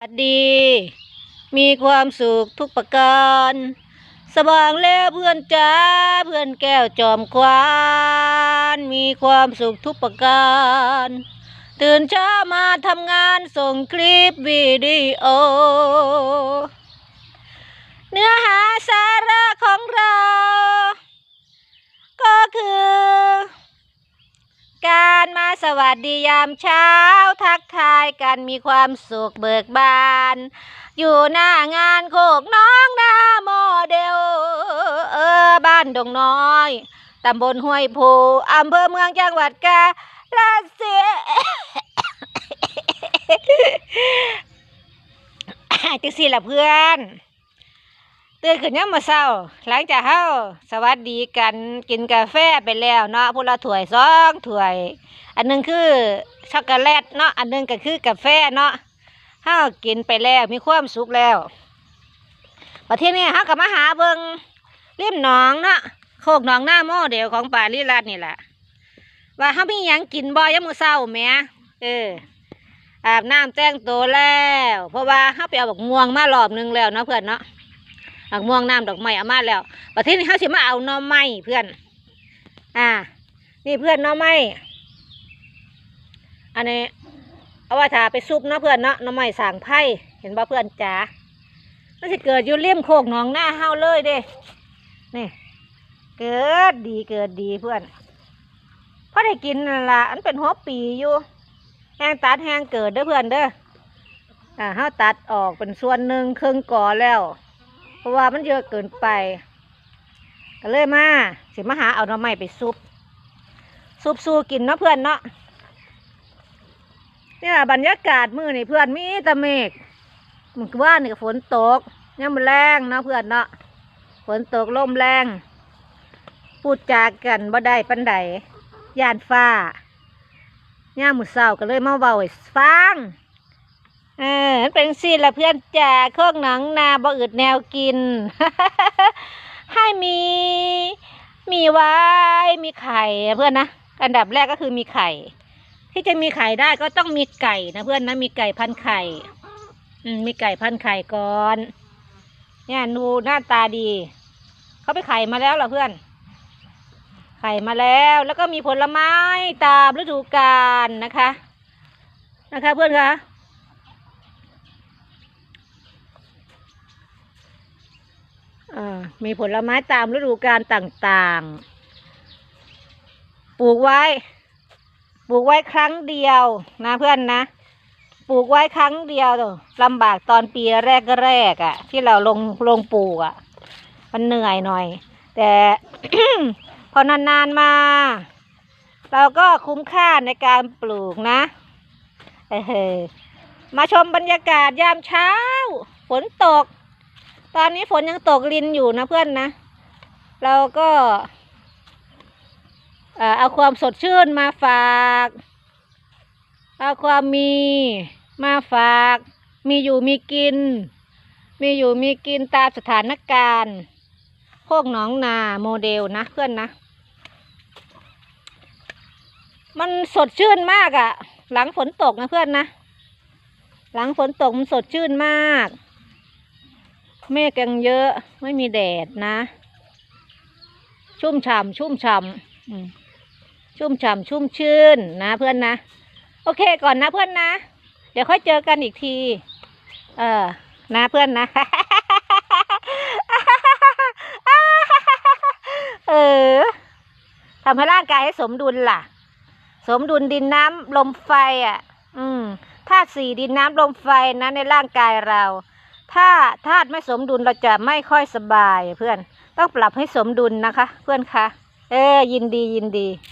สวัสดี มีความสุขทุกประการ สว่างแล้วเพื่อนจ้าเพื่อนแก้วจอมควานมีความสุขทุกประการ ตื่นเช้ามาทำงานส่งคลิปวิดีโอ เนื้อหาสาระของเรา ก็คือ การมาสวัสดียามเช้า ทักทายกันมีความสุขเบิกบาน อยู่หน้างานโคกน้องนาโมเดล เออ บ้านดงน้อยตำบลห้วยผูอำเภอเมืองจังหวัดกาฬสินจังสิล่ะเพื่อน ตื่นขึ้นยามมาเศร้า หลังจากเฮาสวัสดีกันกินกาแฟไปแล้วเนาะพวกเราถ้วยสองถ้วย อันหนึงคือช็อกโกแลตเนาะอันหนึงก็คือกาแฟเนาะเฮากินไปแล้วมีความสุขแล้วประเทศนี้เฮาก็มาหาเบิงริมหนองเนาะโคกหนองหน้าโมเดลของป่าลิรัตนี่แหละว่าเฮามีหยังกินบ่ยามมื้อเช้าแหมเอออาบน้ำแต่งตัวแล้ว เพราะว่าเฮาไปเอาบักม่วงมารอบหนึงแล้วเนาะเพื่อนเนาะ บักม่วงน้ำดอกไม้เอามาแล้วประเทศนี้เฮาสิมาเอาน่อไม้เพื่อน อ่า นี่เพื่อนน่อไม้อันนี้เอาไว้ถ้าไปซุปเนาะเพื่อนเนาะน่อไม้สางไผ่เห็นบ่เพื่อนจ๋ามันจะเกิดอยู่เลี่ยมโคกหนองหน้าเฮาเลยเด้นี่ เกิดดีเกิดดีเพื่อนพอได้กินนั่นล่ะอันเป็นหัวปีอยู่แห้งตัดแห้งเกิดเด้อเพื่อนเด้ออ่าเฮาตัดออกเป็นส่วนหนึ่งครึ่งก่อแล้ว เพราะว่ามันเยอะเกินไป ก็เลยมาสิมาหาเอาหน่อไม้ไปซุปซุปสู้กินเนาะเพื่อนเนาะนี่ล่ะบรรยากาศมือนี่เพื่อนมีต่เมฆมันว่านี่ก็ฝนตกยังมันแรงเนาะเพื่อนเนาะฝนตกลมแรง พูดจากันบ่ได้ปันใดยานฟ้าย่ามมือเศร้าก็เลยมาเบาให้ฟัง เออเป็นสิละเพื่อนจ่าโคกหนังนาบ่อึดแนวกิน ให้มี มีไว้มีไข่เพื่อนนะอันดับแรกก็คือมีไข่ ที่จะมีไข่ได้ก็ต้องมีไก่นะเพื่อนนะมีไก่พันไข่อืมีไก่พันไข่ก่อน เนี่ยดูหน้าตาดี เขาไปไข่มาแล้วเหรอเพื่อน ไข่มาแล้วแล้วก็มีผลไม้ตามฤดูกาลนะคะ นะคะเพื่อนคะอ่า มีผลไม้ตามฤดูกาลต่างๆ ปลูกไว้ ปลูกไว้ครั้งเดียวนะเพื่อนนะ ปลูกไว้ครั้งเดียวลำบากตอนปีแรกๆอะ่ะ ที่เราลงลงปลูกอะ่ะ มันเหนื่อยหน่อย แต่ พอนานๆมา เราก็คุ้มค่าในการปลูกนะ เออมาชมบรรยากาศยามเช้า ฝนตก ตอนนี้ฝนยังตกลินอยู่นะเพื่อนนะ เราก็เอาความสดชื่นมาฝากเอาความมีมาฝาก มีอยู่มีกิน มีอยู่มีกินตามสถานการณ์โคกหนองนาโมเดลนะเพื่อนนะ มันสดชื่นมากอะ่ะ หลังฝนตกนะเพื่อนนะ หลังฝนตกมันสดชื่นมาก เมฆยังเยอะ ไม่มีแดดนะ ชุ่มฉ่ำชุ่มฉ่ำชุ่มฉ่ำชุ่มชื่นนะเพื่อนนะ โอเคก่อนนะเพื่อนนะ เดี๋ยวค่อยเจอกันอีกที เออ นะเพื่อนนะ เออทำให้ร่างกายให้สมดุลล่ะ สมดุลดินน้ำลมไฟอะ อืมธาตุสี่ดินน้ำลมไฟนะในร่างกายเรา ถ้าธาตุไม่สมดุลเราจะไม่ค่อยสบายเพื่อน ต้องปรับให้สมดุลนะคะ เพื่อนคะ เออยินดียินดี